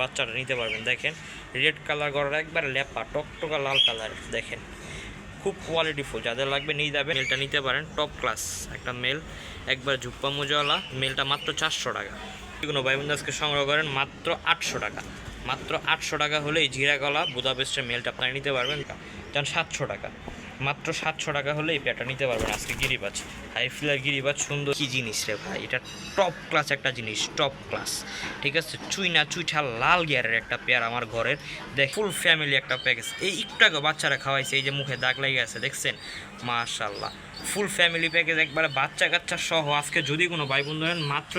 বাচ্চাটা নিতে পারবেন। দেখেন, রেড কালার করার একবার লেপা, টকটকা লাল কালার, দেখেন। খুব কোয়ালিটিফুল যাদের লাগবে নিয়ে যাবেন। মেলটা নিতে পারেন টপ ক্লাস একটা মেল, একবার জুপ্পা মোজাওয়ালা, মেলটা মাত্র চারশো টাকা। কোনো বাইবন্দাসকে সংগ্রহ করেন, মাত্র আটশো টাকা। মাত্র আটশো টাকা হলে এই জিরা গলা, বুদাপেস্টের মেলটা আপনারা নিতে পারবেন, যান সাতশো টাকা। মাত্র সাতশো টাকা হলে এই প্যাটা নিতে পারবেন। আজকে গিরিবাজ। হাই ফিলার গিরিবাজ, সুন্দর। কী জিনিস রে ভাই? এটা টপ ক্লাস একটা জিনিস টপ ক্লাস ঠিক আছে? চুইনা চুইঠা লাল গিয়ারের একটা পেয়ার আমার ঘরের। দেখ ফুল ফ্যামিলি একটা প্যাকেজ এই একটু আগে বাচ্চারা খাওয়াইছে, এই যে মুখে দাগ লেগে আছে, দেখছেন? মাশাল্লাহ ফুল ফ্যামিলি প্যাকেজ একবারে বাচ্চা কাচ্চা সহ। আজকে যদি কোনো ভাই বন্ধু নেন মাত্র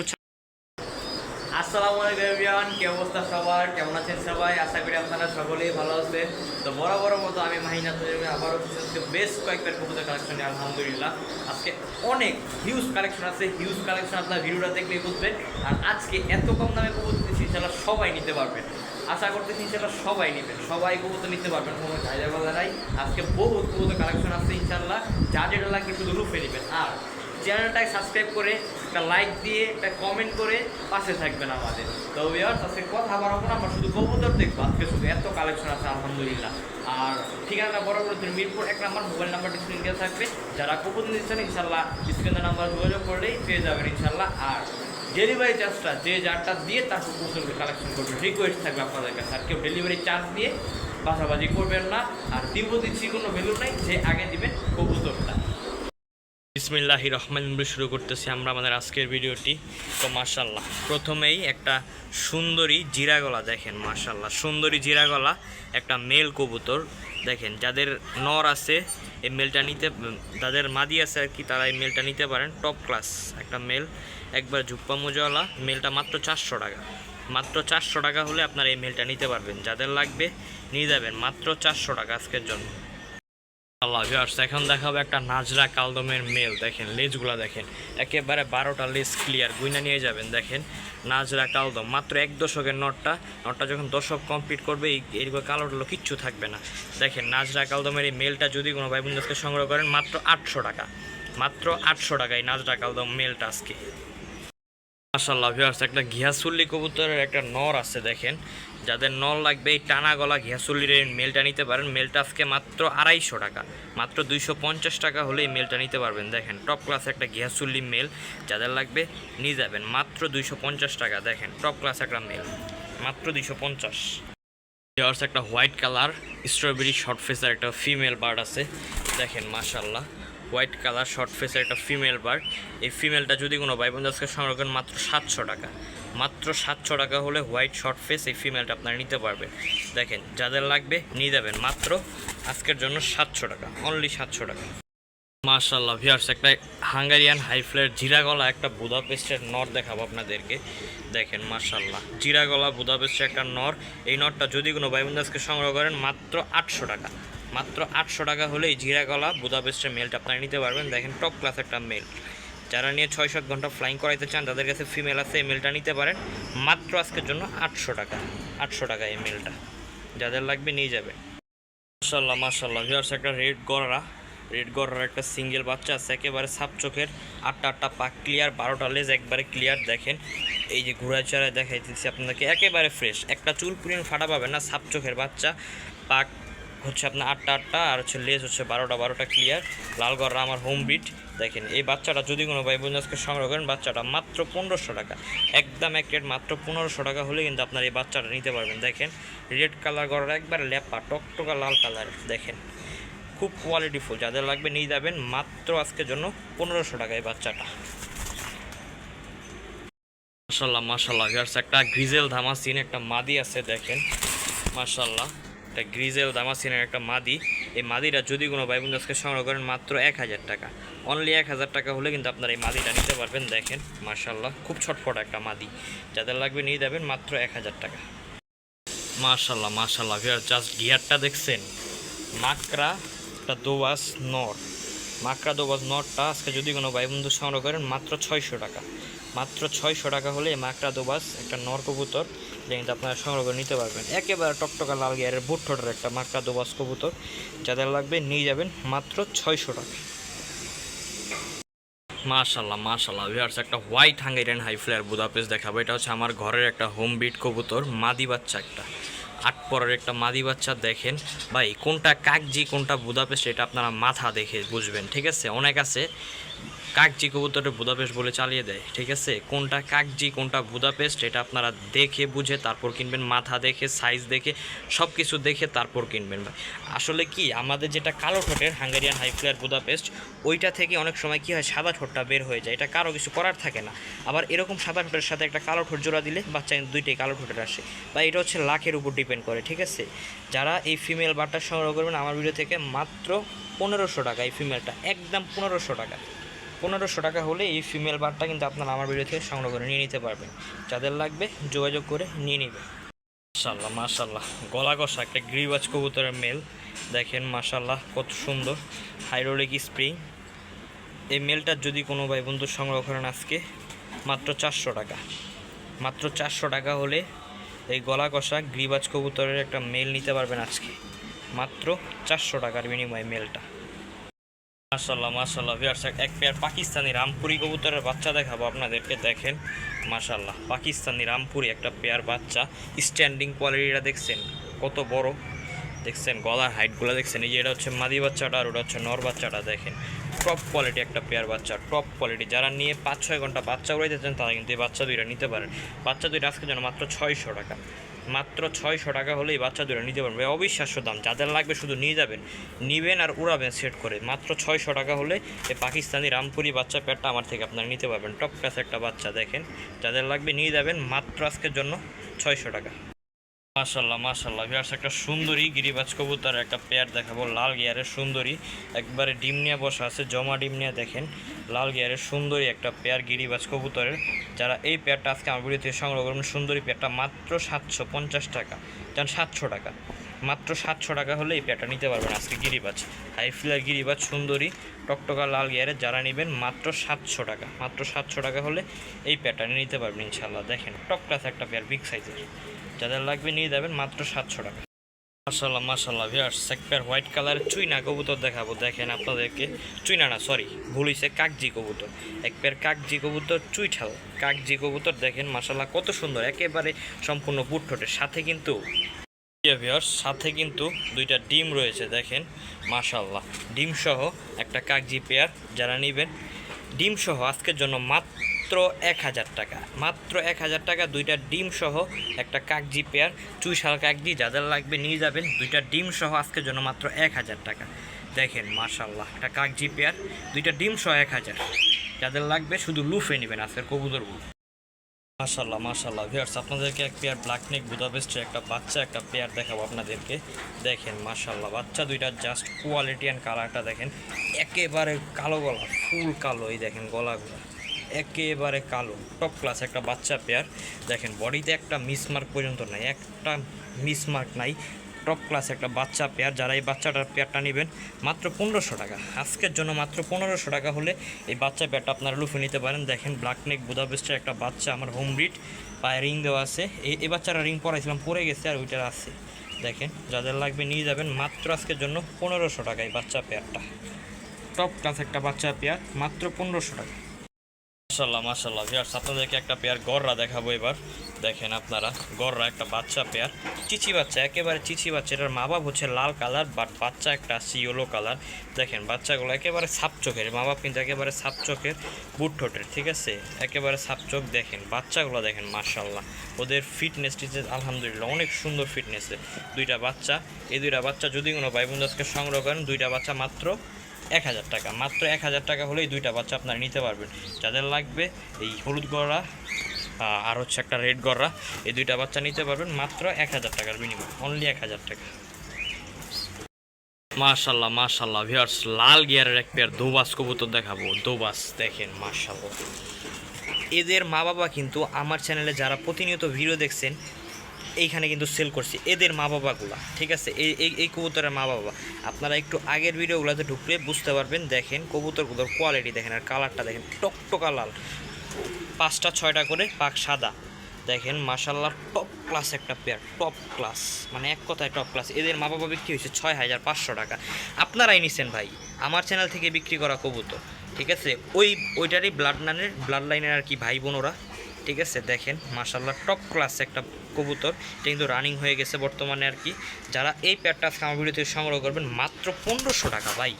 আসসালামু আলাইকুম এভরিওয়ান, কি অবস্থা সবার? কেমন আছেন সবাই? আশা করি আপনারা সকলেই ভালো আছেন। তো বড় বড় মতো আমি মাহিনা তৈরি আবারও বেশ কয়েকবার কবুতর কালেকশন আলহামদুলিল্লাহ। আজকে অনেক হিউজ কালেকশন আছে। হিউজ কালেকশন আপনার ভিডিওটা দেখলেই বুঝবেন। আর আজকে এত কম দামে কবুতর দিচ্ছি সেটা সবাই নিতে পারবেন আশা করতেছি সেটা সবাই নেবেন। সবাই কবুতর নিতে পারবেন, কোনো ঝাইজা বাজা নাই। আজকে বহুত কবুতর কালেকশন আছে ইনশাল্লাহ যা যেটা লাগবে শুধু রুফে নেবেন। আর চ্যানেলটাকে সাবস্ক্রাইব করে, একটা লাইক দিয়ে, একটা কমেন্ট করে পাশে থাকবেন আমাদের। তো ইয়ার্স আজকে কথা বাড়াবো না, আমরা শুধু কবুতর দেখব। আজকে শুধু এত কালেকশন আছে, আলহামদুলিল্লাহ। আর ঠিকানা বরাবর মিরপুর, এক নাম্বার মোবাইল নাম্বারটি স্ক্রিন দেওয়া থাকবে। যারা কবুতর নিচ্ছেন, ইনশাল্লাহ স্ক্রিনের নাম্বার যোগাযোগ করলেই পেয়ে যাবেন, ইনশাল্লাহ। আর ডেলিভারি চার্জটা যে যারটা দিয়ে তারপর কবুতরকে কালেকশন করবে রিকোয়েস্ট থাকবে আপনাদের কাছে। আর কেউ ডেলিভারি চার্জ দিয়ে বাসাবাজি করবেন না। আর দিব দিচ্ছি, কোনো ভ্যালু নাই, যে আগে দিবেন কবুতরটা বিসমিল্লাহি রহমান শুরু করতেছি আমরা আমাদের আজকের ভিডিওটি। তো মার্শাল্লাহ প্রথমেই একটা সুন্দরী জিরাগলা দেখেন মার্শাল্লাহ সুন্দরী জিরাগলা একটা মেল কবুতর, দেখেন, যাদের নর আছে, এই মেলটা নিতে, যাদের মাদি আছে আর কি, তারা এই মেলটা নিতে পারেন। টপ ক্লাস একটা মেল, একবার জুপ্পা মোজাওয়ালা মেলটা মাত্র চারশো টাকা। মাত্র চারশো টাকা হলে আপনারা এই মেলটা নিতে পারবেন। যাদের লাগবে নিয়ে যাবেন, মাত্র চারশো টাকা আজকের জন্য। আল্লাহ ভিউয়ার্স এখন দেখাবো একটা নাজরা কালদমের মেল দেখেন লেজগুলা দেখেন। একেবারে বারোটা লেজ ক্লিয়ার গুইনা নিয়ে যাবেন, দেখেন। নাজরা কালদম, মাত্র এক দশকের নটটা। নটটা যখন দশক কমপ্লিট করবে, এই এরকম কালোগুলো কিচ্ছু থাকবে না। দেখেন, নাজরা কালদমের এই মেলটা যদি কোনো ভাই বন্ধুকে সংগ্রহ করেন, মাত্র আটশো টাকা। মাত্র আটশো টাকা এই নাজরা কালদম মেলটা আজকে। মাশাল্লাহ ভিউয়ার্স একটা ঘিয়াসুল্লি কবুতরের একটা নর আছে দেখেন। যাদের নল লাগবে এই টানা গলা ঘিয়াসুল্লির এই মেলটা নিতে পারেন। মেলটা আজকে মাত্র আড়াইশো টাকা। মাত্র দুইশো পঞ্চাশ টাকা হলে এই মেলটা নিতে পারবেন। দেখেন টপ ক্লাস একটা ঘিয়াসুল্লি মেল। যাদের লাগবে নিয়ে যাবেন। মাত্র দুইশো পঞ্চাশ টাকা, দেখেন টপ ক্লাস একটা মেল। মাত্র দুইশো পঞ্চাশ। ভিউয়ার্স একটা হোয়াইট কালার স্ট্রবেরি শর্ট ফেসের একটা ফিমেল বার্ড আছে। দেখেন মাশাল্লাহ হোয়াইট কালার, শর্ট ফেসের একটা ফিমেল বার্ড এই ফিমেলটা যদি কোনো ভাই বোন আজকে করেন মাত্র সাতশো টাকা। মাত্র সাতশো টাকা হলে হোয়াইট, শর্ট ফেস এই ফিমেলটা আপনারা নিতে পারবেন। দেখেন, যাদের লাগবে নিয়ে যাবেন। মাত্র আজকের জন্য সাতশো টাকা অনলি সাতশো টাকা। মার্শাল্লাহ ভিয়ার্স একটা হাঙ্গারিয়ান হাইফ্লের জিরাগলা একটা বুদাপেস্টের নর দেখাবো আপনাদেরকে। দেখেন মার্শাল্লাহ জিরাগলা বুদাপেস্টের একটা নর। এই নরটা যদি কোনো বাইবন্দাসকে সংগ্রহ করেন, মাত্র আটশো টাকা। মাত্র আটশো টাকা হলে এই জিরাগলা বুদাপেস্টের মেলটা আপনারা নিতে পারবেন। দেখেন টপ ক্লাস একটা মেল যারা নিয়ে ছয় সাত ঘণ্টা ফ্লাইং করাইতে চান, তাদের কাছে ফিমেল আছে, এই মেলটা নিতে পারেন। মাত্র আজকের জন্য আটশো টাকা আটশো টাকা এই মেলটা যাদের লাগবে নিয়ে যাবে। মাশাল্লাহ মাশাল্লাহ ভিউয়ার্স একটা রেড গররা রেড গররার একটা সিঙ্গেল বাচ্চা আছে, একেবারে সাপ চোখের। আটটা আটটা পাক ক্লিয়ার বারোটা লেজ একবারে ক্লিয়ার দেখেন, এই যে ঘোড়া চারা দেখাইতেছি আপনাদেরকে। একেবারে ফ্রেশ একটা চুল পুরিন ফাটা পাবেন না, সাপ চোখের বাচ্চা। পাক হচ্ছে আপনার আটটা আটটা, আর হচ্ছে লেজ হচ্ছে বারোটা বারোটা ক্লিয়ার লাল গররা আমার হোম বিট দেখেন, এই বাচ্চাটা যদি কোনো ভাই বোনকে সংগ্রহ করেন, বাচ্চাটা মাত্র পনেরোশো টাকা। একদম এক রেট মাত্র পনেরোশো টাকা হলে কিন্তু আপনার এই বাচ্চাটা নিতে পারবেন। দেখেন রেড কালার গড়ার একবার লেপা, টকটকা লাল কালার দেখেন। খুব কোয়ালিটিফুল যাদের লাগবে নিয়ে যাবেন, মাত্র আজকের জন্য পনেরোশো টাকা এই বাচ্চাটা। মাশাল্লাহ ভিউয়ার্স একটা গ্রিজেল ধামাসিন একটা মাদি আছে, দেখেন। মাশাল্লাহ। একটা গ্রিজেল দামাসিনের একটা মাদি। এই মাদিটা যদি কোনো ভাই বন্ধু সংগ্রহ করেন মাত্র এক হাজার টাকা। অনলি এক হাজার টাকা হলে কিন্তু আপনারা এই মাদিটা নিতে পারবেন, দেখেন মার্শাল্লাহ খুব ছটফট একটা মাদি। যাদের লাগবে নিয়ে যাবেন মাত্র এক হাজার টাকা। মার্শাল্লাহ মার্শাল্লাহ জাস্ট গিয়ারটা দেখছেন। মাকড়া একটা দোয়াস নর। মাকড়া দোবাস নরটা আজকে যদি কোনো ভাই বন্ধু সংগ্রহ করেন, মাত্র ছয়শো টাকা। মাত্র ছয়শো টাকা হলে মাকড়া দোবাস একটা নর কবুতর যে কিন্তু আপনারা সংগ্রহ করে নিতে পারবেন। একেবারে টকটকা লাল গিয়ারের বুট ঠোঁটের একটা মাকড়া দোবাস কবুতর। যাদের লাগবে নিয়ে যাবেন মাত্র ছয়শো টাকা। মাশাল্লাহ মাশাল্লাহ ভিউয়ার্স একটা white Hungarian high flyer Budapest দেখাবো। এটা হচ্ছে আমার ঘরের একটা হোম বিট কবুতর, মাদি বাচ্চা একটা। আট পরের একটা মাদি বাচ্চা দেখেন। ভাই, কোনটা কাকজি, কোনটা বুদাপেস্ট, এটা আপনারা মাথা দেখে বুঝবেন, ঠিক আছে? অনেক আছে। কাকজি কবুতরের বুদাপেস্ট বলে চালিয়ে দেয়, ঠিক আছে? কোনটা কাকজি, কোনটা বুদাপেস্ট, এটা আপনারা দেখে, বুঝে, তারপর কিনবেন, মাথা দেখে সাইজ দেখে সব কিছু দেখে তারপর কিনবেন ভাই। আসলে কি, আমাদের যেটা কালো ঠোঁটের হাঙ্গেরিয়ান হাই ফ্লেয়ার বুদাপেস্ট, ওইটা থেকে অনেক সময় কি হয়, সাদা ঠোঁটটা বের হয়ে যায়, এটা কারও কিছু করার থাকে না। আবার এরকম সাদা ঠোঁটের সাথে একটা কালো ঠোঁট জোড়া দিলে বাচ্চা দুইটাই কালো ঠোঁটের আসে। বা এটা হচ্ছে লাখের উপর ডিপেন্ড করে, ঠিক আছে? যারা এই ফিমেল বারটা সংগ্রহ করবেন, আমার ভিডিও থেকে মাত্র পনেরোশো টাকা এই ফিমেলটা একদম পনেরোশো টাকা। পনেরোশো টাকা হলে এই ফিমেল বারটা কিন্তু আপনারা আমার ভিডিও থেকে সংগ্রহ করে নিয়ে নিতে পারবেন। যাদের লাগবে যোগাযোগ করে নিয়ে নেবেন মাশাল্লাহ মাশাল্লাহ গলা কষা একটা গ্রিবাজ কবুতরের মেল দেখেন মাশাল্লাহ কত সুন্দর। হাইড্রোলিক স্প্রিং এই মেলটা যদি কোনো ভাই বন্ধু সংগ্রহ করেন আজকে, মাত্র চারশো টাকা। মাত্র চারশো টাকা হলে এই গলা কষা গ্রিবাজ কবুতরের একটা মেল নিতে পারবেন আজকে। মাত্র চারশো টাকার বিনিময়ে মেলটা মাশাল্লাহ মাশাল্লাহ ভিউয়ার্স এক পেয়ার পাকিস্তানি রামপুরি কবুতরের বাচ্চা দেখাবো আপনাদেরকে, দেখেন। মাশাল্লাহ পাকিস্তানি রামপুরি একটা পেয়ার বাচ্চা। স্ট্যান্ডিং কোয়ালিটিটা দেখছেন কত বড়। দেখছেন গলার হাইটগুলো দেখছেন। এই যে এটা হচ্ছে মাদি বাচ্চাটা আর ওটা হচ্ছে নর বাচ্চাটা, দেখেন। টপ কোয়ালিটি একটা পেয়ার বাচ্চা টপ কোয়ালিটি যারা নিয়ে পাঁচ ছয় ঘণ্টা বাচ্চা উড়াইতে চান, তারা কিন্তু এই বাচ্চা দুইটা নিতে পারেন। বাচ্চা দুইটা আজকে যেন মাত্র ছয়শো টাকা। মাত্র ছয়শো টাকা হলেই বাচ্চা দুটো নিতে পারবেন অবিশ্বাস্য দাম, যাদের লাগবে শুধু নিয়ে যাবেন, নিবেন আর উড়াবেন সেট করে। মাত্র ছয়শো টাকা হলে এই পাকিস্তানি রামপুরি বাচ্চা প্যাটটা আমার থেকে আপনারা নিতে পারবেন। টপ ক্লাস একটা বাচ্চা, দেখেন। যাদের লাগবে নিয়ে যাবেন, মাত্র আজকের জন্য ছয়শো টাকা। মাশাল্লাহ মাশাল্লাহ ভিউয়ার্স একটা সুন্দরী গিরিবাজ কবুতর একটা পেয়ার দেখাবো, লাল গিয়ারের সুন্দরী। একবারে ডিম নিয়ে বসা আছে, জমা ডিম নিয়ে দেখেন। লাল গিয়ারের সুন্দরী একটা পেয়ার গিরিবাজ কবুতরের। যারা এই পেয়ারটা আজকে আমার ভিডিও থেকে সংগ্রহ করবেন, সুন্দরী পেয়ারটা মাত্র সাতশো পঞ্চাশ টাকা। যান সাতশো টাকা। মাত্র সাতশো টাকা হলে এই পেয়ারটা নিতে পারবেন আজকে গিরিবাজ। হাই ফ্লার গিরিবাজ, সুন্দরী, টকটকা লাল গিয়ারের যারা নেবেন, মাত্র সাতশো টাকা। মাত্র সাতশো টাকা হলে এই পেয়ারটা নিতে পারবেন ইনশাল্লাহ দেখেন টপ ক্লাস একটা পেয়ার বিগ সাইজের যাদের লাগবে নিয়ে যাবেন মাত্র সাতশো টাকা। মাশাল্লাহ মাশাল্লাহ ভিয়ার্স এক পেয়ার হোয়াইট কালারের চুইনা কবুতর দেখাবো। দেখেন আপনাদেরকে, চুইনা না সরি ভুল হয়েছে কাকজি কবুতর। এক পেয়ার কাকজি কবুতর, চুইঠাল কাকজি কবুতর, দেখেন মাশাল্লাহ কত সুন্দর, একেবারে সম্পূর্ণ বুটঠোঁটের সাথে কিন্তু ভিয়ার্স সাথে কিন্তু দুইটা ডিম রয়েছে, দেখেন মাশাল্লাহ ডিম সহ একটা কাকজি পেয়ার, যারা নেবেন ডিম সহ আজকের জন্য মাত্র এক হাজার টাকা। মাত্র এক হাজার টাকা, দুইটা ডিম সহ একটা কাকজি পেয়ার। চুইশাল কাকজি যাদের লাগবে নিয়ে যাবেন। দুইটা ডিম সহ আজকের জন্য মাত্র এক হাজার টাকা। দেখেন মাশাল্লাহ একটা কাকজি পেয়ার, দুইটা ডিম সহ এক হাজার। যাদের লাগবে শুধু লুফে নেবেন আজকের কবুতরগুলো মাশাল্লাহ মাশাল্লাহ ভিউয়ার্স আপনাদেরকে এক পেয়ার ব্ল্যাক নেক বুদাপেস্টের একটা বাচ্চা, একটা পেয়ার দেখাবো আপনাদেরকে। দেখেন মাশাল্লাহ বাচ্চা দুইটা জাস্ট কোয়ালিটি অ্যান্ড কালারটা দেখেন। একেবারে কালো গলা ফুল কালো, এই দেখেন গলাগুলো। একেবারে কালো টপ ক্লাস একটা বাচ্চা পেয়ার দেখেন বডিতে একটা মিসমার্ক পর্যন্ত নাই, একটা মিসমার্ক নাই টপ ক্লাস একটা বাচ্চা পেয়ার যারা এই বাচ্চাটার পেয়ারটা নেবেন, মাত্র পনেরোশো টাকা। আজকের জন্য মাত্র পনেরোশো টাকা হলে এই বাচ্চা পেয়ারটা আপনারা লুফে নিতে পারেন। দেখেন ব্ল্যাক নেক বুদাপেস্টের একটা বাচ্চা, আমার হোম ব্রিড পায়ে রিং দেওয়া আছে। এই বাচ্চাটা রিং পরাইছিলাম, পরে গেছে আর ওইটার আছে। দেখেন, যাদের লাগবে নিয়ে যাবেন, মাত্র আজকের জন্য পনেরোশো টাকা এই বাচ্চা পেয়ারটা টপ ক্লাস একটা বাচ্চা পেয়ার মাত্র পনেরোশো টাকা। মাশাল্লাহ মাশাল্লাহ ভিউয়ার্স আপনাদেরকে একটা পেয়ার গররা দেখাবো এবার। দেখেন আপনারা, গররা একটা বাচ্চা পেয়ার চিচি বাচ্চা, একেবারে চিচি বাচ্চা। এটার মা বাপ হচ্ছে লাল কালার বাট বাচ্চা একটা আসছে ইয়েলো কালার। দেখেন, বাচ্চাগুলো একেবারে সাপ চোখের, মা বাপ কিন্তু একেবারে সাপ চোখের, বুট ঠোঁটের, ঠিক আছে? একেবারে সাপ চোখ দেখেন, বাচ্চাগুলো দেখেন মার্শাল্লাহ ওদের ফিটনেস টিচেস আলহামদুলিল্লাহ, অনেক সুন্দর ফিটনেসে দুইটা বাচ্চা, এই দুইটা বাচ্চা যদি কোনো ভাই বোন আজকে সংগ্রহ করেন, দুইটা বাচ্চা মাত্র এক হাজার টাকা। মাত্র এক হাজার টাকা হলেই দুইটা বাচ্চা আপনারা নিতে পারবেন। যাদের লাগবে এই হলুদ গড়া আর হচ্ছে একটা রেড গড়া, এই দুইটা বাচ্চা নিতে পারবেন মাত্র এক হাজার টাকার বিনিময়। অনলি এক হাজার টাকা। মাশাল্লাহ মাশাল্লাহ ভিউয়ার্স লাল গিয়ারের এক পেয়ার দোবাস কবুতর দেখাবো। দোবাস, দেখেন, মাশাল্লাহ। এদের মা বাবা কিন্তু আমার চ্যানেলে যারা প্রতিনিয়ত ভিডিও দেখছেন এইখানে কিন্তু সেল করছি। এদের মা বাবাগুলা ঠিক আছে? এই এই কবুতরের মা বাবা আপনারা একটু আগের ভিডিওগুলোতে ঢুকলে বুঝতে পারবেন, দেখেন কবুতরগুলোর কোয়ালিটি দেখেন আর কালারটা দেখেন, টকটকা লাল। পাঁচটা, ছয়টা করে পাক সাদা। দেখেন মাসাল্লাহ টপ ক্লাস একটা পেয়ার টপ ক্লাস মানে এক কথায় টপ ক্লাস এদের মা বাবা বিক্রি হয়েছে ছয় হাজার পাঁচশো টাকা। আপনারাই নিছেন ভাই, আমার চ্যানেল থেকে বিক্রি করা কবুতর, ঠিক আছে? ওই, ওইটারই ব্লাড লাইনের ব্লাড লাইনের আর কি ভাই বোন ওরা ঠিক আছে? দেখেন মাশাল্লাহ টপ ক্লাস একটা কবুতর, এটা কিন্তু রানিং হয়ে গেছে বর্তমানে আর কি। যারা এই প্যাডটা আজকে আমার ভিডিও থেকে সংগ্রহ করবেন, মাত্র পনেরোশো টাকা ভাই।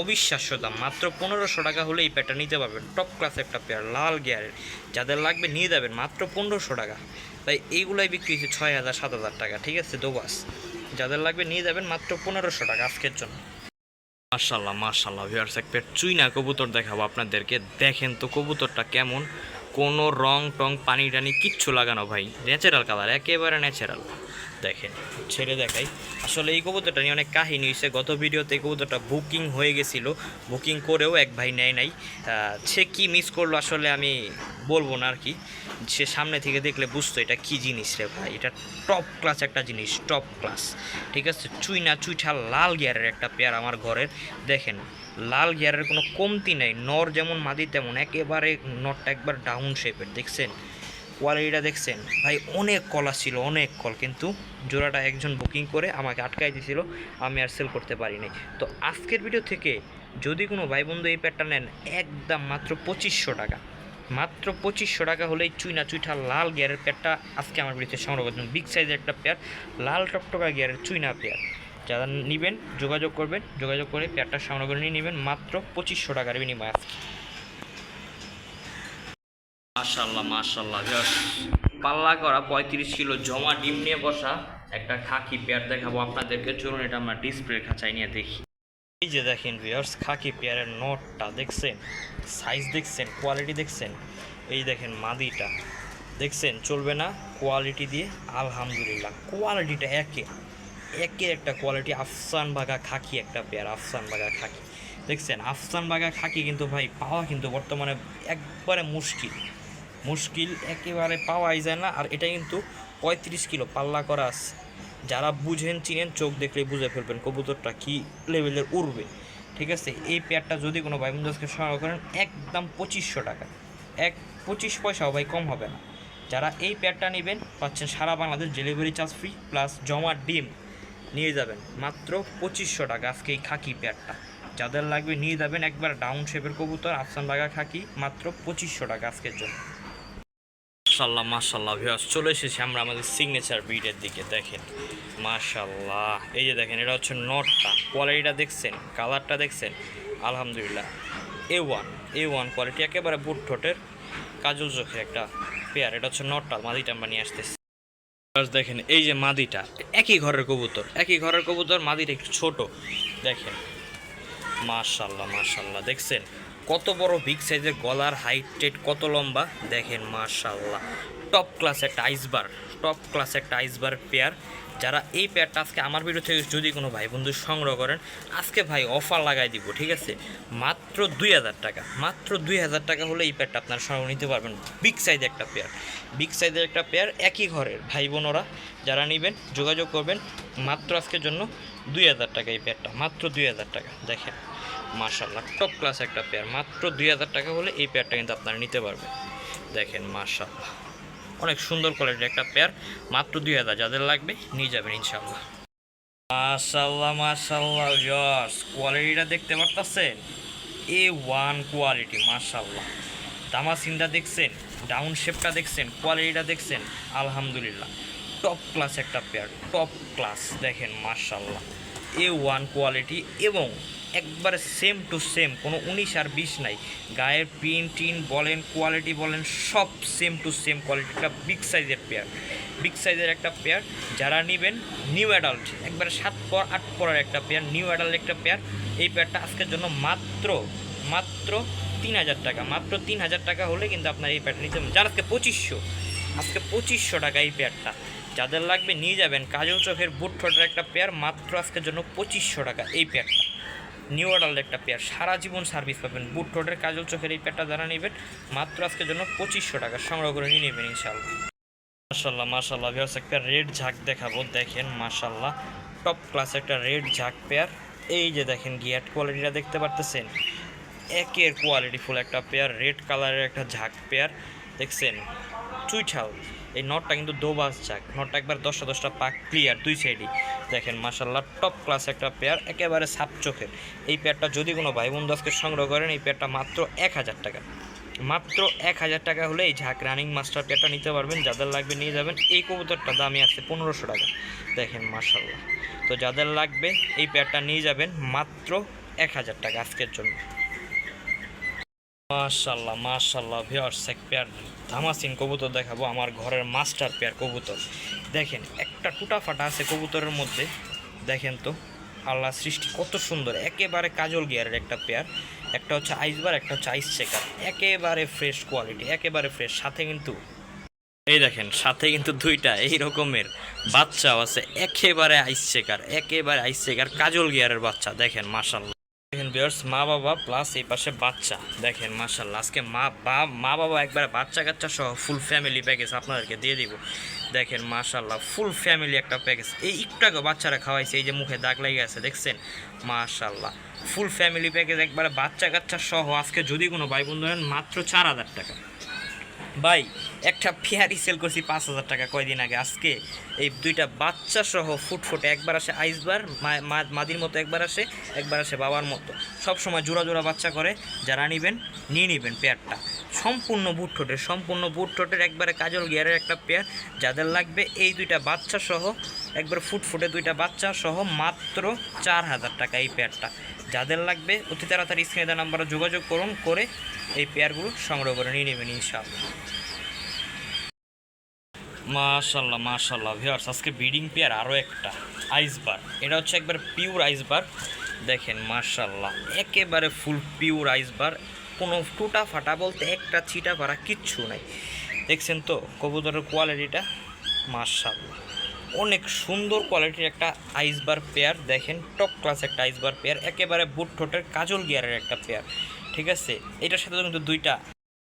অবিশ্বাস্য দাম, মাত্র পনেরোশো টাকা হলে এই প্যাডটা নিতে পারবেন। টপ ক্লাস একটা পেয়ার লাল গিয়ারের যাদের লাগবে নিয়ে যাবেন, মাত্র পনেরোশো টাকা। তাই এইগুলাই বিক্রি হচ্ছে ছয় হাজার, সাত হাজার টাকা, ঠিক আছে? দোবাস যাদের লাগবে নিয়ে যাবেন, মাত্র পনেরোশো টাকা আজকের জন্য। মাশাল্লাহ মাশাল্লাহ ভিউয়ার্স এক পেট চুইনা কবুতর দেখাবো আপনাদেরকে। দেখেন তো কবুতরটা কেমন। কোনো রং টং পানি টানি কিচ্ছু লাগানো ভাই। ন্যাচারাল কালার একেবারে ন্যাচারাল দেখেন, ছেড়ে দেখাই। আসলে এই কবুতরটা নিয়ে অনেক কাহিনী হয়েছে গত ভিডিওতে এই কবুতরটা বুকিং হয়ে গেছিল। বুকিং করেও এক ভাই নেয় নাই। সে কী মিস করল আসলে আমি বলব না আর কি। সে সামনে থেকে দেখলে বুঝতো এটা কি জিনিস রে ভাই? এটা টপ ক্লাস একটা জিনিস টপ ক্লাস ঠিক আছে? চুইনা চুইঠা লাল গিয়ারের একটা পেয়ার আমার ঘরের। দেখেন, লাল গিয়ারের কোনো কমতি নেই। নর যেমন মাদি, তেমন একেবারে নটটা একবার ডাউন শেপের দেখছেন? কোয়ালিটিটা দেখছেন? ভাই, অনেক কল ছিল অনেক কল কিন্তু জোড়াটা একজন বুকিং করে আমাকে আটকাই দিয়েছিল আমি আর সেল করতে পারি নাই তো আজকের ভিডিও থেকে যদি কোনো ভাই বন্ধু এই প্যাডটা নেন, একদম মাত্র পঁচিশশো টাকা। মাত্র পঁচিশশো টাকা হলেই চুইনা চুইঠা লাল গিয়ারের প্যাডটা আজকে আমার বিরুদ্ধে সংগ্রহ করছেন। বিগ সাইজের একটা পেয়ার, লাল টকটকা গিয়ারের চুইনা পেয়ার। যারা নেবেন, যোগাযোগ করবেন, যোগাযোগ করে পেয়ারটা সংগ্রহ করে নিয়ে নেবেন মাত্র পঁচিশশো টাকার বিনিময়ে আজকে। মাশাল্লাহ মাশাল্লাহ পাল্লা করা পঁয়ত্রিশ কিলো জমা ডিম নিয়ে বসা একটা খাকি পেয়ার দেখাবো আপনাদেরকে। চলুন এটা আমরা ডিসপ্লে খাঁচায় নিয়ে দেখি। এই যে দেখেন ভিউয়ার্স খাকি পেয়ারের নটটা দেখছেন? সাইজ দেখছেন? কোয়ালিটি দেখছেন? এই দেখেন মাদিটা। দেখছেন? চলবে না? কোয়ালিটি দিয়ে আলহামদুলিল্লাহ। কোয়ালিটিটা একে। একে একটা কোয়ালিটি আফসান বাগা খাকি একটা পেয়ার, আফসান বাগা খাকি। দেখছেন? আফসান বাগা খাকি কিন্তু ভাই, পাওয়া কিন্তু বর্তমানে একবারে মুশকিল। মুশকিল একেবারে পাওয়াই যায় না। আর এটা কিন্তু পঁয়ত্রিশ কিলো, পাল্লা করা আছে। যারা বুঝেন, চিনেন, চোখ দেখলে বুঝে ফেলবেন কবুতরটা কী লেভেলের উড়বে। ঠিক আছে? এই পেয়ারটা যদি কোনো ভাই বন্ধুকে সংগ্রহ করেন, একদম পঁচিশশো টাকা। এক পঁচিশ পয়সাও ভাই কম হবে না। যারা এই পেয়ারটা নেবেন, পাচ্ছেন সারা Bangladesh delivery charge free plus জমা ডিম। নিয়ে যাবেন মাত্র পঁচিশশো টাকা আজকে এই খাকি পেয়ারটা। যাদের লাগবে নিয়ে যাবেন একবার ডাউন শেপের কবুতর আফসান লাগা খাকি, মাত্র পঁচিশশো টাকা আজকের জন্য। মাশাল্লাহ মাশাল্লাহ ভিউয়ার্স চলে এসেছি আমরা আমাদের সিগনেচার বিটের দিকে, দেখেন। মাশাল্লাহ এই যে দেখেন, এটা হচ্ছে নটটা কোয়ালিটিটা দেখছেন কালারটা দেখছেন, আলহামদুলিল্লাহ। A one A one quality একেবারে বুট ঠোঁটের, কাজল চোখে একটা পেয়ার এটা হচ্ছে নটটা মাদিটা আমরা নিয়ে আসতেছি। দেখেন, এই যে মাদিটা, একই ঘরের কবুতর, একই ঘরের কবুতর, মাদিটা একটু ছোট, দেখেন। মাশাল্লাহ মাশাল্লাহ দেখছেন? কত বড় বিগ সাইজের গলার হাইট কত লম্বা? দেখেন মাশাল্লাহ টপ ক্লাস একটা আইসবার টপ ক্লাস একটা আইসবার পেয়ার যারা এই পেয়ারটা আজকে আমার ভিডিও থেকে যদি কোনো ভাই বন্ধু সংগ্রহ করেন, আজকে ভাই অফার লাগাই দিব, ঠিক আছে? মাত্র দুই হাজার টাকা, মাত্র দুই হাজার টাকা হলে এই পেয়ারটা আপনার সংগ্রহ নিতে পারবেন। বিগ সাইজের একটা পেয়ার বিগ সাইজের একটা পেয়ার একই ঘরের, ভাই বোনরা যারা নেবেন, যোগাযোগ করবেন, মাত্র আজকের জন্য দুই হাজার টাকা এই পেয়ারটা মাত্র দুই হাজার টাকা, দেখেন। মার্শাল্লাহ টপ ক্লাস একটা পেয়ার মাত্র দুই হাজার টাকা হলে এই পেয়ারটা কিন্তু আপনারা নিতে পারবেন। দেখেন মার্শাল্লাহ অনেক সুন্দর কোয়ালিটির একটা পেয়ার মাত্র দুই হাজার, যাদের লাগবে নিয়ে যাবেন ইনশাল্লাহ মাশাল্লাহ মাশাল্লাহ জস কোয়ালিটিটা দেখতে পারতেছেন? এ ওয়ান কোয়ালিটি মাশাল্লাহ দামাসিনটা দেখছেন ডাউন শেপটা দেখছেন কোয়ালিটিটা দেখছেন, আলহামদুলিল্লাহ। টপ ক্লাস একটা পেয়ার টপ ক্লাস দেখেন মাশাল্লাহ এ ওয়ান কোয়ালিটি এবং একবারে সেম টু সেম কোনো উনিশ আর বিশ নাই। গায়ের প্রিন্ট টিন বলেন কোয়ালিটি বলেন, সব সেম টু সেম কোয়ালিটিটা বিগ সাইজের পেয়ার বিগ সাইজের একটা পেয়ার যারা নেবেন নিউ অ্যাডাল্ট একবারে সাত পর, আট পরের একটা পেয়ার নিউ অ্যাডাল্ট একটা পেয়ার এই পেয়ারটা আজকের জন্য মাত্র মাত্র তিন হাজার টাকা, মাত্র তিন হাজার টাকা হলে কিন্তু আপনার এই পেয়ারটা নিতে যার আজকে পঁচিশশো আজকে পঁচিশশো টাকা এই পেয়ারটা যাদের লাগবে নিয়ে যাবেন, কাজল চোখের বুট ঠোঁটের একটা পেয়ার মাত্র আজকের জন্য পঁচিশশো টাকা এই পেয়ারটা নিউ অর্ডার একটা পেয়ার। সারা জীবন সার্ভিস পাবেন। বুট ঠোঁটের কাজল চোখের এই পেয়ারটা যারা নেবেন, মাত্র আজকের জন্য পঁচিশশো টাকা। সংগ্রহ করে নিয়ে নেবেন ইনশাল্লাহ মাশাল্লাহ মাশাল্লাহ ভিউয়ার্স, একটা রেড ঝাঁক দেখাবো। দেখেন মাশাল্লাহ টপ ক্লাস একটা রেড ঝাঁক পেয়ার। এই যে দেখেন গিয়ার কোয়ালিটিটা দেখতে পারতেছেন? একের কোয়ালিটি ফুল একটা পেয়ার। রেড কালারের একটা ঝাঁক পেয়ার। দেখছেন? চুইঠাল। এই নটটা কিন্তু দোবাস ঝাঁক। নটটা একবার দশটা দশটা পাক ক্লিয়ার দুই সাইডই। দেখেন মাসাল্লাহ টপ ক্লাস একটা পেয়ার একেবারে সাপ চোখের। এই পেয়ারটা যদি কোনো ভাই বন্ধু আজকে সংগ্রহ করেন, এই পেয়ারটা মাত্র এক হাজার টাকা। মাত্র এক হাজার টাকা হলে এই ঝাঁক রানিং মাস্টার পেয়ারটা নিতে পারবেন, যাদের লাগবে নিয়ে যাবেন। এই কবুতরটা দামই আছে পনেরোশো টাকা। দেখেন মাসাল্লাহ তো যাদের লাগবে, এই পেয়ারটা নিয়ে যাবেন মাত্র এক হাজার টাকা আজকের জন্য। মাশাল্লাহ মাশাল্লাহ ভিওর্স এক পেয়ার ধামাসিন কবুতর দেখাবো, আমার ঘরের মাস্টার পেয়ার কবুতর। দেখেন, একটা টুটা ফাটা আছে কবুতরের মধ্যে। দেখেন তো, আল্লাহ সৃষ্টি, কত সুন্দর। একেবারে কাজল গিয়ারের একটা পেয়ার একটা হচ্ছে আইসবার একটা হচ্ছে আইস চেকার একেবারে ফ্রেশ কোয়ালিটি একেবারে ফ্রেশ সাথে কিন্তু, এই দেখেন, সাথে কিন্তু দুইটা এই রকমের বাচ্চাও আছে। একেবারে আইস চেকার একেবারে আইস চেকার কাজল গিয়ারের বাচ্চা। দেখেন মাশাল্লাহ দেখেন বিয়ার্স মা বাবা প্লাস এই পাশে বাচ্চা। দেখেন মাশাল্লাহ আজকে মা মা বাবা একবার বাচ্চা কাচ্চা সহ ফুল ফ্যামিলি প্যাকেজ আপনাদেরকে দিয়ে দিব। দেখেন মাশাল্লাহ ফুল ফ্যামিলি একটা প্যাকেজ এই একটু আগে বাচ্চারা খাওয়াইছে, এই যে মুখে দাগ লেগে আছে, দেখছেন? মাশাল্লাহ ফুল ফ্যামিলি প্যাকেজ একবারে বাচ্চা কাচ্চা সহ, আজকে যদি কোনো ভাই নেন মাত্র চার হাজার টাকা। ভাই, একটা পেয়ারি সেল করছি পাঁচ হাজার টাকা কয়দিন আগে, আজকে এই দুইটা বাচ্চা সহ ফুটফুটে একবার আসে আইসবার মাদির মতো একবার আসে একবার আসে বাবার মতো। সব সময় জোড়া জোড়া বাচ্চা করে, যারা নিবেন, নিয়ে নিবেন পেয়ারটা। সম্পূর্ণ বুট ঠোঁটের, সম্পূর্ণ বুট ঠোঁটের একবারে কাজল গিয়ারের একটা পেয়ার, যাদের লাগবে এই দুইটা বাচ্চা সহ, একবার ফুটফুটে দুইটা বাচ্চা সহ মাত্র চার হাজার টাকা এই পেয়ারটা। যাদের লাগবে, অতি তাড়াতাড়ি স্ক্রিনে দেওয়া নাম্বারে যোগাযোগ করুন, করে এই পেয়ারগুলো সংগ্রহ করে নিয়ে নেবেন ইনশাআল্লাহ। মাশাল্লাহ মাশাল্লাহ ভিউয়ার্স আজকে ব্রিডিং পেয়ার আরও একটা আইসবার এটা হচ্ছে একবার পিওর আইসবার দেখেন মাশাল্লাহ একেবারে ফুল পিওর আইসবার কোনো টুটা ফাটা বলতে একটা ছিটা ফাটা কিচ্ছু নাই। দেখছেন তো, কবুতরের কোয়ালিটিটা মাশাল্লাহ অনেক সুন্দর কোয়ালিটির একটা আইসবার পেয়ার দেখেন টপ ক্লাস একটা আইসবার পেয়ার একেবারে বুট ঠোঁটের কাজল গিয়ারের একটা পেয়ার ঠিক আছে? এটার সাথে কিন্তু দুইটা,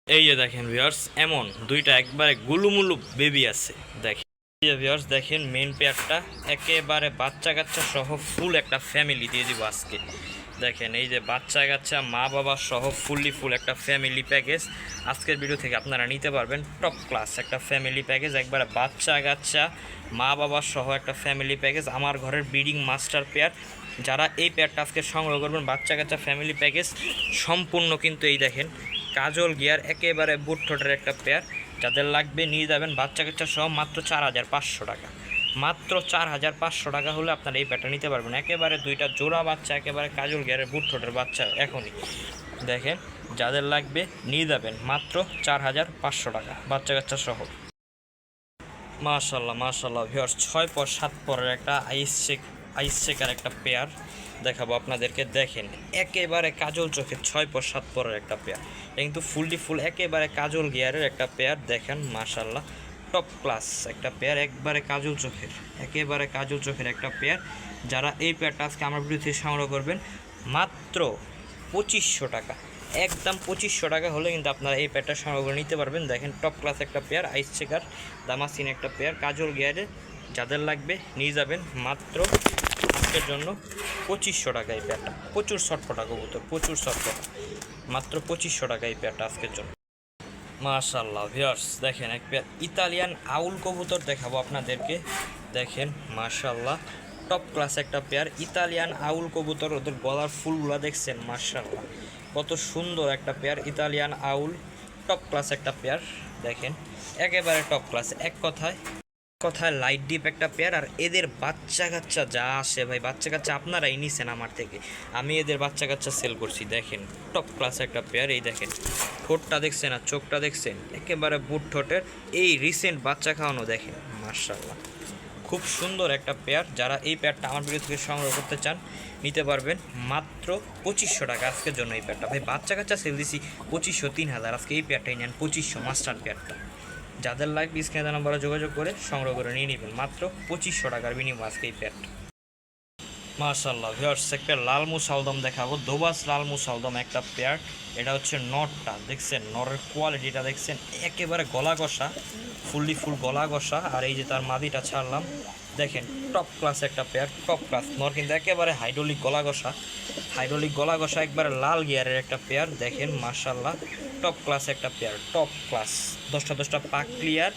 এই যে দেখেন ভিওর্স এমন দুইটা একবারে গুলুমুলু বেবি আছে। দেখেন ভিউয়ার্স দেখেন মেন পেয়ারটা একেবারে বাচ্চা কাচ্চা সহ ফুল একটা ফ্যামিলি দিয়ে দিব আজকে। দেখেন, এই যে বাচ্চা কাচ্চা, মা বাবা সহ ফুললি ফুল একটা ফ্যামিলি প্যাকেজ আজকের ভিডিও থেকে আপনারা নিতে পারবেন টপ ক্লাস একটা ফ্যামিলি প্যাকেজ একবারে বাচ্চা কাচ্চা, মা বাবা সহ একটা ফ্যামিলি প্যাকেজ আমার ঘরের ব্রিডিং মাস্টার পেয়ার যারা এই পেয়ারটা আজকে সংগ্রহ করবেন, বাচ্চা কাচ্চা ফ্যামিলি প্যাকেজ সম্পূর্ণ কিন্তু এই দেখেন, কাজল গিয়ার একেবারে বুট ঠোঁটের একটা পেয়ার যাদের লাগবে নিয়ে যাবেন বাচ্চা কাচ্চা সহ মাত্র চার হাজার পাঁচশো টাকা। মাত্র চার হাজার পাঁচশো টাকা হলে আপনারা এই প্যাটটা নিতে পারবেন। একেবারে দুইটা জোড়া বাচ্চা, একেবারে কাজল গিয়ারের বুট ঠোঁটের বাচ্চা এখনই। দেখেন, যাদের লাগবে নিয়ে যাবেন মাত্র চার হাজার পাঁচশো টাকা, বাচ্চা কাচ্চা সহ। মাশাল্লাহ মাশাল্লাহ ভিওর্স ছয় পর সাত পরের একটা আইস চেক আইস চেকার একটা পেয়ার দেখাবো আপনাদেরকে। দেখেন, একেবারে কাজল চোখের ছয় পর সাত পরের একটা পেয়ার কিন্তু ফুললি ফুল একেবারে কাজল গিয়ারের একটা পেয়ার দেখেন মাশাল্লাহ টপ ক্লাস একটা পেয়ার একবারে কাজল চোখের, একেবারে কাজল চোখের একটা পেয়ার যারা এই পেয়ারটা আজকে আমার বিরুদ্ধে সংগ্রহ করবেন, মাত্র পঁচিশশো টাকা। একদম পঁচিশশো টাকা হলে কিন্তু আপনারা এই পেয়ারটা সংগ্রহ করে নিতে পারবেন। দেখেন টপ ক্লাস একটা পেয়ার আইস চেকার দামাসিন একটা পেয়ার কাজল গিয়ারে যাদের লাগবে নিয়ে যাবেন মাত্র আজকের জন্য পঁচিশশো টাকা এই পেয়ারটা প্রচুর শটফটা কবুতর, প্রচুর শটফটা মাত্র পঁচিশশো টাকা এই পেয়ারটা আজকের জন্য। মাশাল্লাহ ভিয়ার্স দেখেন এক পেয়ার ইতালিয়ান আউল কবুতর দেখাবো আপনাদেরকে। দেখেন মাশাল্লাহ টপ ক্লাস একটা পেয়ার ইতালিয়ান আউল কবুতর, ওদের গলার ফুলগুলো দেখছেন মাশাল্লাহ কত সুন্দর একটা pair Italian owl top class একটা পেয়ার, দেখেন, একেবারে টপ ক্লাস এক কথায়। কথায় লাইট ডিপ একটা পেয়ার আর এদের বাচ্চা কাচ্চা যা আসে ভাই, বাচ্চা কাচ্চা আপনারাই নিছেন আমার থেকে। আমি এদের বাচ্চা কাচ্চা সেল করছি, দেখেন টপ ক্লাস একটা পেয়ার এই দেখেন, ঠোঁটটা দেখছেন আর চোখটা দেখছেন, একেবারে বুট ঠোঁটের, এই রিসেন্ট বাচ্চা খাওয়ানো, দেখেন মার্শাল্লাহ খুব সুন্দর একটা পেয়ার যারা এই পেয়ারটা আমার ভিডিও থেকে সংগ্রহ করতে চান, নিতে পারবেন মাত্র পঁচিশশো টাকা আজকের জন্য এই পেয়ারটা ভাই, বাচ্চা কাচ্চা সেল দিছি পঁচিশশো, তিন হাজার, আজকে এই পেয়ারটাই নেন, পঁচিশশো মাস্টার পেয়ারটা যাদের লাগবে স্ক্রিনে নাম্বারে যোগাযোগ করে সংগ্রহ করে নিয়ে নেবেন। মাত্র পঁচিশশো টাকার বিনিময় আজকে এই প্যাডটা মাশাল্লাহ ভিউয়ার্স একটা লাল মুসালদম দেখাবো। দোবাস লাল মুসালদম একটা পেয়ার এটা হচ্ছে নটটা, দেখছেন? নরের কোয়ালিটিটা দেখছেন? একেবারে গলা কষা ফুললি ফুল গলা কষা আর এই যে তার মাদিটা ছাড়লাম, দেখেন টপ ক্লাস একটা পেয়ার টপ ক্লাস নর কিন্তু একেবারে হাইড্রোলিক গলা কষা হাইড্রোলিক গলা কষা একবারে লাল গিয়ারের একটা পেয়ার দেখেন মার্শাল্লাহ টপ ক্লাস একটা পেয়ার টপ ক্লাস দশটা দশটা পাক ক্লিয়ার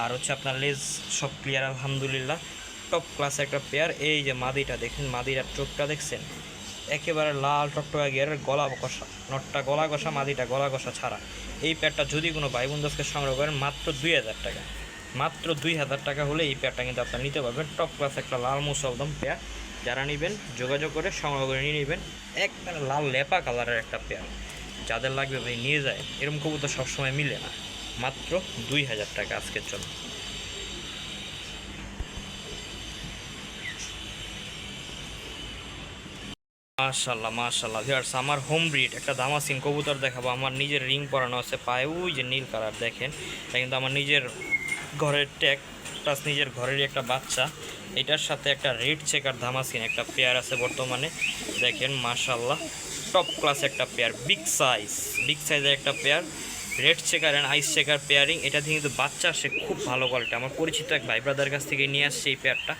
আর হচ্ছে আপনার লেজ সব ক্লিয়ার আলহামদুলিল্লাহ। টপ ক্লাস একটা পেয়ার এই যে মাদিটা দেখেন মাদিটার চোখটা দেখছেন? একেবারে লাল টকটকা গিয়ারের গলা কষা, নটটা গলা কষা, মাদিটা গলা কষা ছাড়া। এই পেয়ারটা যদি কোনো ভাই বন্ধুকে সংগ্রহ করেন, মাত্র দুই হাজার টাকা। মাত্র দুই হাজার টাকা হলে এই পেয়ারটা কিন্তু আপনারা নিতে পারবেন। টপ ক্লাস একটা লাল মুসলদম পেয়ার যারা নেবেন, যোগাযোগ করে সংগ্রহ করে নিয়ে নেবেন। একবারে লাল লেপা কালারের একটা পেয়ার যাদের লাগবে ভাই নিয়ে যায়। এরকম কবুতর সবসময় মিলে না। মাত্র দুই হাজার টাকা আজকের জন্য। মাশাল্লাহ মাশাল্লাহ। ভিউয়ার্স, আমার হোম ব্রিড একটা দামাসিন কবুতর দেখাবো। আমার নিজের রিং পরানো আছে পায়ে। ওই যে নীল কালার, দেখেন। এটা কিন্তু আমার নিজের ঘরের ট্যাগ প্লাস নিজের ঘরেরই একটা বাচ্চা। এটার সাথে একটা রেড চেকার ধামাসিন একটা পেয়ার আছে বর্তমানে। দেখেন, মাশাল্লাহ। টপ ক্লাস একটা পেয়ার বিগ সাইজ বিগ সাইজের একটা pair red checker and ice checker pairing এটা থেকে কিন্তু বাচ্চা আসে খুব ভালো কোয়ালিটি আমার পরিচিত এক ভাই ব্রাদার কাছ থেকে নিয়ে আসছে এই পেয়ারটা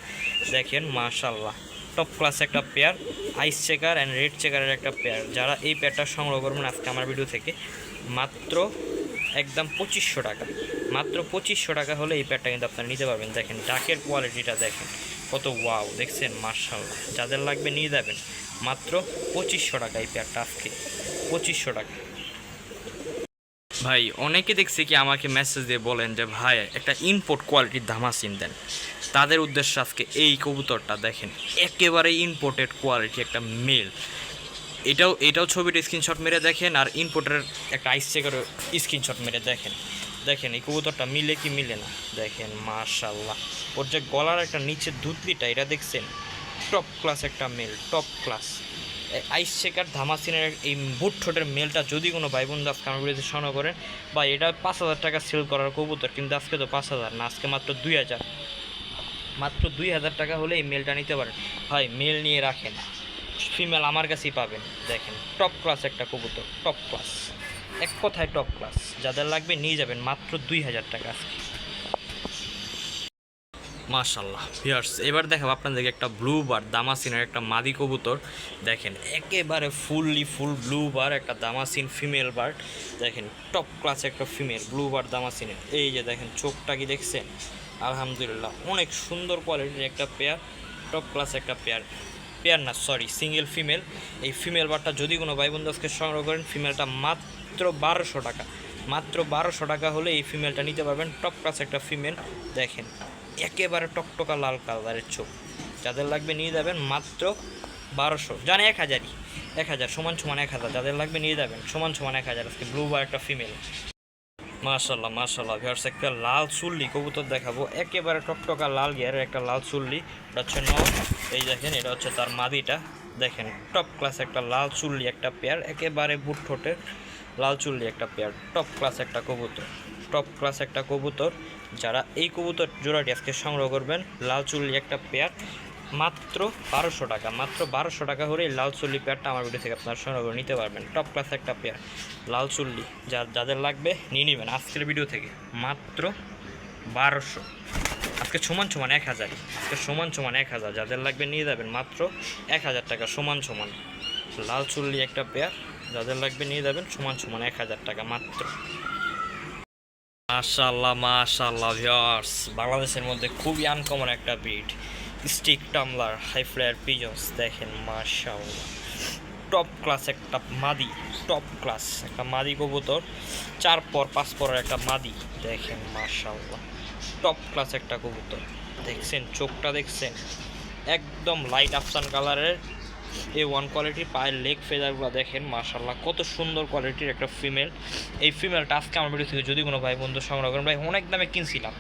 দেখেন মাশাল্লাহ টপ ক্লাস একটা pair ice checker and red চেকারের একটা পেয়ার যারা এই পেয়ারটা সংগ্রহ করবেন আজকে আমার ভিডিও থেকে, মাত্র একদম পঁচিশশো টাকা। মাত্র পঁচিশশো টাকা হলে এই পেয়ারটা কিন্তু আপনারা নিতে পারবেন। দেখেন ডাকের কোয়ালিটিটা দেখেন, কত ওয়াও দেখছেন? মার্শাল্লাহ যাদের লাগবে নিয়ে যাবেন। মাত্র পঁচিশশো টাকা এই পেয়ারটা আজকে পঁচিশশো টাকা। ভাই, অনেকে দেখছি কি আমাকে মেসেজ দিয়ে বলেন যে, ভাই, একটা ইম্পোর্ট কোয়ালিটির ধামাসিন দেন। তাদের উদ্দেশ্যে আজকে এই কবুতরটা দেখেন। একেবারে ইম্পোর্টেড কোয়ালিটি একটা মেল এটাও এটাও ছবির স্ক্রিনশট মেরে দেখেন আর ইম্পোর্টের একটা আইস চেকারও স্ক্রিনশট মেরে দেখেন। দেখেন, এই কবুতরটা মিলে কি মিলে না? দেখেন মার্শাল্লাহ ওর যে গলার একটা নিচের ধুতলিটা এটা দেখছেন? টপ ক্লাস একটা male top class ice checker ধামাসিনের এই বুট ঠোঁটের মেলটা যদি কোনো ভাই বন্ধু আজকে আমার বিরুদ্ধে স্বর্ণ করেন বা এটা পাঁচ হাজার টাকা সেল করার কবুতর, কিন্তু আজকে তো পাঁচ হাজার না, আজকে মাত্র দুই হাজার। মাত্র দুই হাজার টাকা হলে এই মেলটা নিতে পারেন। হয় মেল নিয়ে রাখেন। ফিমেল আমার কাছেই পাবেন, দেখেন। টপ ক্লাস একটা কবুতর টপ ক্লাস এক কথায় টপ ক্লাস যাদের লাগবে নিয়ে যাবেন, মাত্র দুই হাজার টাকা আজকে। মাশাল্লাহ ভিয়ার্স এবার দেখাবো আপনাদেরকে একটা ব্লু বার দামাসিনের একটা মাদি কবুতর। দেখেন, একেবারে ফুললি ফুল ব্লু বার একটা দামাসিন ফিমেল বার্ড দেখেন টপ ক্লাস একটা ফিমেল ব্লু বার দামাসিনের এই যে দেখেন, চোখটা কি দেখছেন? আলহামদুলিল্লাহ, অনেক সুন্দর কোয়ালিটির একটা পেয়ার টপ ক্লাস একটা পেয়ার পেয়ার না সরি সিঙ্গেল ফিমেল এই ফিমেল বারটা যদি কোনো ভাই বন্ধু সংগ্রহ করেন ফিমেলটা মাত্র বারোশো টাকা। মাত্র বারোশো টাকা হলে এই ফিমেলটা নিতে পারবেন। টপ ক্লাস একটা ফিমেল দেখেন, একেবারে টকটকা লাল কালারের চোখ। যাদের লাগবে নিয়ে যাবেন মাত্র বারোশো। জানে, এক হাজারই। এক হাজার, সমান সমান এক হাজার। যাদের লাগবে নিয়ে যাবেন, সমান সমান এক হাজার। আজকে ব্লু বার একটা ফিমেল মাশাল্লাহ মাশাল্লাহ ভিউয়ার্স একটা লাল চুল্লি। কবুতর দেখাবো। একেবারে টকটকা লাল গিয়ারের একটা লাল চুল্লি। এটা হচ্ছে নর এই দেখেন, এটা হচ্ছে তার মাদিটা। দেখেন টপ ক্লাস একটা লাল চুল্লি একটা পেয়ার একেবারে বুট ঠোঁটের। লাল চুল্লি একটা পেয়ার টপ ক্লাস একটা কবুতর। টপ ক্লাস একটা কবুতর, যারা এই কবুতর জোড়াটি আজকে সংগ্রহ করবেন, লাল চুল্লি একটা পেয়ার মাত্র বারোশো টাকা, মাত্র বারোশো টাকা হলে এই লাল চুল্লি পেয়ারটা আমার ভিডিও থেকে আপনারা সংগ্রহ করে নিতে পারবেন। টপ ক্লাস একটা পেয়ার লাল চুল্লি যা যাদের লাগবে নিয়ে নেবেন আজকের ভিডিও থেকে, মাত্র বারোশো। আজকে সমান সমান এক হাজারই আজকে সমান সমান এক হাজার, যাদের লাগবে নিয়ে যাবেন মাত্র এক হাজার টাকা সমান সমান। লাল চুল্লি একটা পেয়ার যাদের লাগবে নিয়ে যাবেন, সমান সমান এক হাজার টাকা মাত্র। মাশাল্লাহ মাশাল্লাহ ভিউয়ার্স বাংলাদেশের মধ্যে খুবই আনকমন একটা breed stick tumbler high flyer pigeons দেখেন মাশাল্লাহ টপ ক্লাস একটা মাদি টপ ক্লাস একটা মাদি কবুতর, চার পর পাঁচ পরের একটা মাদি, দেখেন মাশাল্লাহ টপ ক্লাস একটা কবুতর, দেখছেন, চোখটা দেখছেন, একদম লাইট আফসান কালারের এই ওয়ান কোয়ালিটির পায়ের লেগ ফেদারগুলো দেখেন মাশাল্লাহ কত সুন্দর কোয়ালিটির একটা ফিমেল এই ফিমেলটা আজকে আমার ভিডিও থেকে যদি কোনো ভাই বন্ধু সংগ্রহ করেন, ভাই, অনেক দামে কিনছিলাম।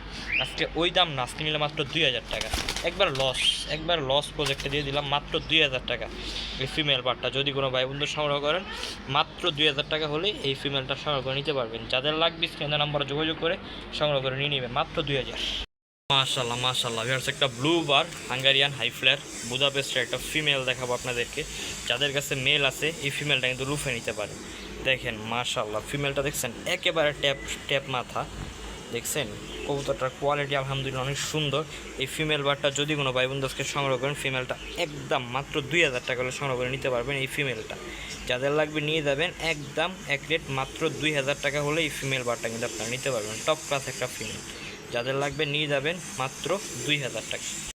আজকে ওই দাম না, আজকে নিলে মাত্র দুই হাজার টাকা। একবার লস একবার লস প্রজেক্টে দিয়ে দিলাম মাত্র দুই হাজার টাকা। এই ফিমেল পার্টটা যদি কোনো ভাই বন্ধু সংগ্রহ করেন, মাত্র দুই হাজার টাকা হলে এই ফিমেলটা সংগ্রহ করে নিতে পারবেন। যাদের লাগবে স্ক্রিনের নাম্বারে যোগাযোগ করে সংগ্রহ করে নিয়ে নেবেন মাত্র দুই হাজার। মাশাল্লাহ মাশাল্লাহ ভিউয়ার্স একটা blue bar Hungarian high flyer বুদাপেস্টের একটা ফিমেল দেখাবো আপনাদেরকে। যাদের কাছে মেল আছে, এই ফিমেলটা কিন্তু লুফে নিতে পারে। দেখেন মাশাল্লাহ ফিমেলটা দেখছেন, একেবারে ট্যাপ ট্যাপ মাথা। দেখছেন, কবুতরটার কোয়ালিটি আলহামদুলিল্লাহ অনেক সুন্দর। এই ফিমেল বারটা যদি কোনো ভাই বন্ধুকে সংগ্রহ করেন ফিমেলটা একদম মাত্র দুই হাজার টাকা হলে সংগ্রহ করে নিতে পারবেন এই ফিমেলটা যাদের লাগবে নিয়ে যাবেন, একদম এক রেট মাত্র দুই হাজার টাকা হলে এই ফিমেল বারটা কিন্তু আপনারা নিতে পারবেন। টপ ক্লাস একটা ফিমেল যাদের লাগবে নিয়ে যাবেন মাত্র দুই হাজার টাকা।